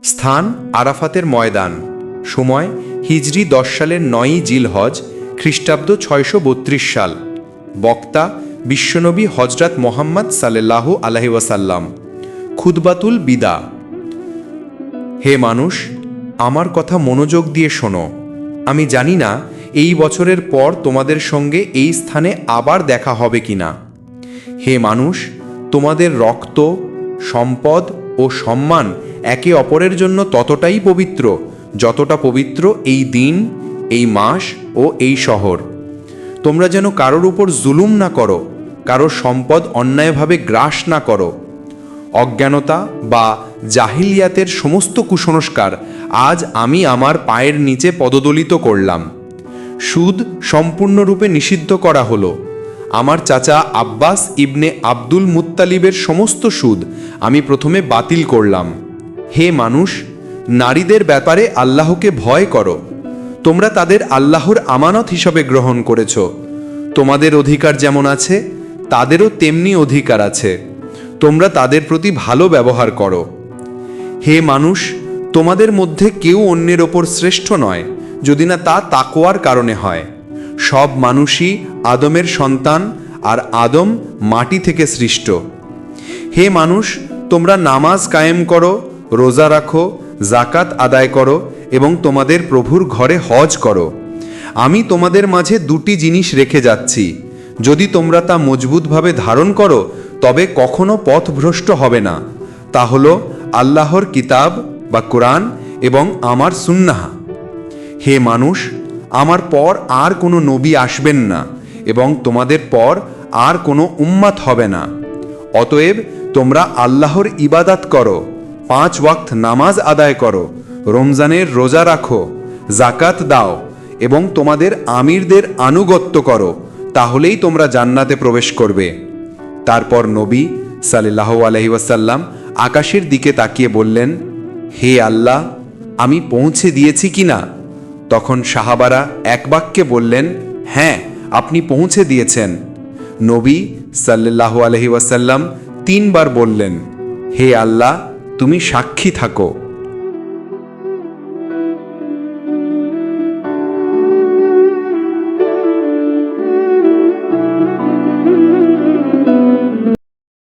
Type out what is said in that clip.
স্থান আরাফাতের ময়দান। সময় হিজরি দশ সালের নয়ই জিলহজ, খ্রিস্টাব্দ ছয়শো বত্রিশ সাল। বক্তা বিশ্বনবী হজরত মোহাম্মদ সাল্লাহ আলহি ওয়াসাল্লাম। খুদবাতুল বিদা। হে মানুষ, আমার কথা মনোযোগ দিয়ে শোনো। আমি জানি না এই বছরের পর তোমাদের সঙ্গে এই স্থানে আবার দেখা হবে কিনা। হে মানুষ, তোমাদের রক্ত, সম্পদ ও সম্মান একে অপরের জন্য ততটাই পবিত্র, যতটা পবিত্র এই দিন, এই মাস ও এই শহর। তোমরা যেন কারোর উপর জুলুম না করো, কারোর সম্পদ অন্যায়ভাবে গ্রাস না করো। অজ্ঞানতা বা জাহিলিয়াতের সমস্ত কুসংস্কার আজ আমি আমার পায়ের নিচে পদদলিত করলাম। সুদ সম্পূর্ণরূপে নিষিদ্ধ করা হলো। আমার চাচা আব্বাস ইবনে আব্দুল মুত্তালিবের সমস্ত সুদ আমি প্রথমে বাতিল করলাম। হে মানুষ, নারীদের ব্যাপারে আল্লাহকে ভয় করো। তোমরা তাদের আল্লাহর আমানত হিসাবে গ্রহণ করেছ। তোমাদের অধিকার যেমন আছে, তাদেরও তেমনি অধিকার আছে। তোমরা তাদের প্রতি ভালো ব্যবহার করো। হে মানুষ, তোমাদের মধ্যে কেউ অন্যের ওপর শ্রেষ্ঠ নয়, যদি না তা তাকোয়ার কারণে হয়। সব মানুষই আদমের সন্তান আর আদম মাটি থেকে সৃষ্ট। হে মানুষ, তোমরা নামাজ কায়েম করো রোজা রাখো জাকাত আদায় করো এবং তোমাদের প্রভুর ঘরে হজ করো। আমি তোমাদের মাঝে দুটি জিনিস রেখে যাচ্ছি। যদি তোমরা তা মজবুতভাবে ধারণ করো, তবে কখনো পথভ্রষ্ট হবে না। তা হল আল্লাহর কিতাব বা কোরআন এবং আমার সুন্নাহা। হে মানুষ, আমার পর আর কোনো নবী আসবেন না এবং তোমাদের পর আর কোনো উম্মাত হবে না। অতএব তোমরা আল্লাহর ইবাদাত করো। পাঁচ ওয়াক্ত নামাজ আদায় করো, রমজানের রোজা রাখো জাকাত দাও এবং তোমাদের আমিরদের আনুগত্য করো, তাহলেই তোমরা জান্নাতে প্রবেশ করবে। তারপর নবী সাল্লাহ ওয়াসাল্লাম আকাশের দিকে তাকিয়ে বললেন, হে আল্লাহ, আমি পৌঁছে দিয়েছি কি না তখন সাহাবারা এক বাক্যে বললেন হ্যাঁ আপনি পৌঁছে দিয়েছেন। নবী সাল্লাহ আলহি ওয়াসাল্লাম তিনবার বললেন, হে আল্লাহ তুমি সাক্ষী থাকো।